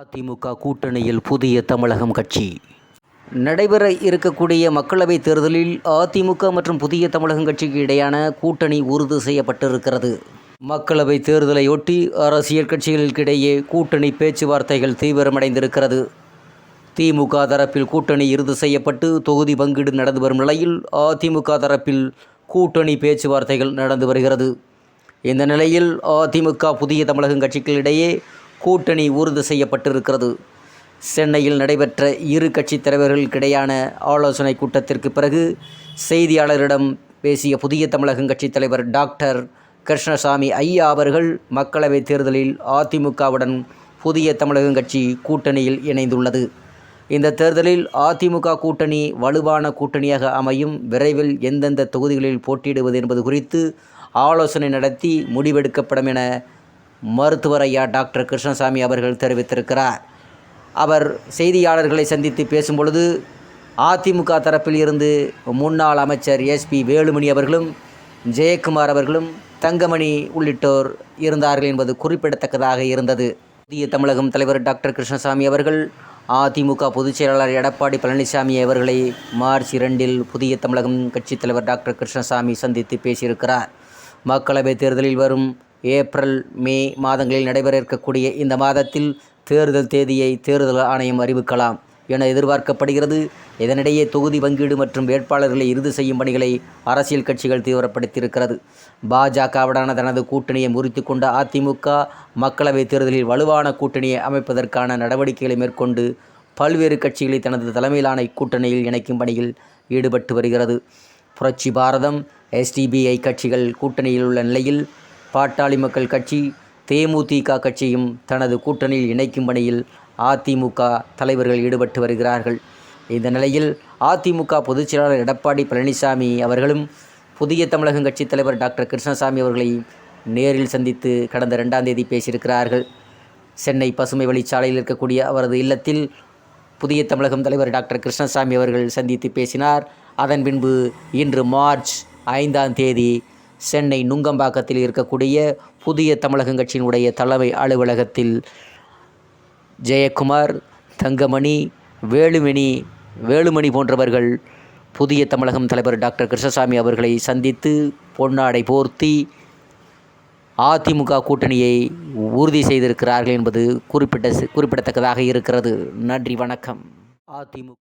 அதிமுக கூட்டணியில் புதிய தமிழகம் கட்சி. நடைபெற இருக்கக்கூடிய மக்களவைத் தேர்தலில் அதிமுக மற்றும் புதிய தமிழகம் கட்சிக்கு இடையான கூட்டணி உறுதி செய்யப்பட்டிருக்கிறது. மக்களவைத் தேர்தலையொட்டி அரசியல் கட்சிகளுக்கிடையே கூட்டணி பேச்சுவார்த்தைகள் தீவிரமடைந்திருக்கிறது. திமுக தரப்பில் கூட்டணி இறுதி செய்யப்பட்டு தொகுதி பங்கீடு நடந்து வரும் நிலையில் அதிமுக தரப்பில் கூட்டணி பேச்சுவார்த்தைகள் நடந்து வருகிறது. இந்த நிலையில் அதிமுக புதிய தமிழகம் கட்சிகளிடையே கூட்டணி உறுதி செய்யப்பட்டிருக்கிறது. சென்னையில் நடைபெற்ற இரு கட்சித் தலைவர்களுக்கிடையான ஆலோசனை கூட்டத்திற்கு பிறகு செய்தியாளரிடம் பேசிய புதிய தமிழகம் கட்சித் தலைவர் டாக்டர் கிருஷ்ணசாமி ஐயா அவர்கள் மக்களவைத் தேர்தலில் அதிமுகவுடன் புதிய தமிழகம் கட்சி கூட்டணியில் இணைந்துள்ளது. இந்த தேர்தலில் அதிமுக கூட்டணி வலுவான கூட்டணியாக அமையும். விரைவில் எந்தெந்த தொகுதிகளில் போட்டியிடுவது என்பது குறித்து ஆலோசனை நடத்தி முடிவெடுக்கப்படும் என மருத்துவர் ஐயா டாக்டர் கிருஷ்ணசாமி அவர்கள் தெரிவித்திருக்கிறார். அவர் செய்தியாளர்களை சந்தித்து பேசும்பொழுது அதிமுக தரப்பில் இருந்து முன்னாள் அமைச்சர் எஸ்பி வேலுமணி அவர்களும் ஜெயக்குமார் அவர்களும் தங்கமணி உள்ளிட்டோர் இருந்தார்கள் என்பது குறிப்பிடத்தக்கதாக இருந்தது. புதிய தமிழகம் தலைவர் டாக்டர் கிருஷ்ணசாமி அவர்கள் அதிமுக பொதுச் செயலாளர் எடப்பாடி பழனிசாமி அவர்களை மார்ச் இரண்டில் புதிய தமிழகம் கட்சித் தலைவர் டாக்டர் கிருஷ்ணசாமி சந்தித்து பேசியிருக்கிறார். மக்களவைத் தேர்தலில் வரும் ஏப்ரல் மே மாதங்களில் நடைபெற இருக்கக்கூடிய இந்த மாதத்தில் தேர்தல் தேதியை தேர்தல் ஆணையம் அறிவிக்கலாம் என எதிர்பார்க்கப்படுகிறது. இதனிடையே தொகுதி பங்கீடு மற்றும் வேட்பாளர்களை இறுதி செய்யும் பணிகளை அரசியல் கட்சிகள் தீவிரப்படுத்தியிருக்கிறது. பாஜகவுடனான தனது கூட்டணியை முறித்து கொண்ட அதிமுக மக்களவைத் தேர்தலில் வலுவான கூட்டணியை அமைப்பதற்கான நடவடிக்கைகளை மேற்கொண்டு பல்வேறு கட்சிகளை தனது தலைமையிலான இக்கூட்டணியில் இணைக்கும் பணியில் ஈடுபட்டு வருகிறது. புரட்சி பாரதம் எஸ்டிபிஐ கட்சிகள் கூட்டணியில் உள்ள நிலையில் பாட்டாளி மக்கள் கட்சி தேமுதிக கட்சியும் தனது கூட்டணியில் இணைக்கும் பணியில் அதிமுக தலைவர்கள் ஈடுபட்டு வருகிறார்கள். இந்த நிலையில் அதிமுக பொதுச் செயலாளர் எடப்பாடி பழனிசாமி அவர்களும் புதிய தமிழகம் கட்சித் தலைவர் டாக்டர் கிருஷ்ணசாமி அவர்களை நேரில் சந்தித்து கடந்த ரெண்டாம் தேதி பேசியிருக்கிறார்கள். சென்னை பசுமை வழிச்சாலையில் இருக்கக்கூடிய அவரது இல்லத்தில் புதிய தமிழகம் தலைவர் டாக்டர் கிருஷ்ணசாமி அவர்கள் சந்தித்து பேசினார். அதன் பின்பு இன்று மார்ச் ஐந்தாம் தேதி சென்னை நுங்கம்பாக்கத்தில் இருக்கக்கூடிய புதிய தமிழகம் கட்சியினுடைய தலைமை அலுவலகத்தில் ஜெயக்குமார் தங்கமணி வேலுமணி வேலுமணி போன்றவர்கள் புதிய தமிழகம் தலைவர் டாக்டர் கிருஷ்ணசாமி அவர்களை சந்தித்து பொன்னாடை போர்த்தி அதிமுக கூட்டணியை உறுதி செய்திருக்கிறார்கள் என்பது குறிப்பிட்ட குறிப்பிடத்தக்கதாக இருக்கிறது. நன்றி வணக்கம். அதிமுக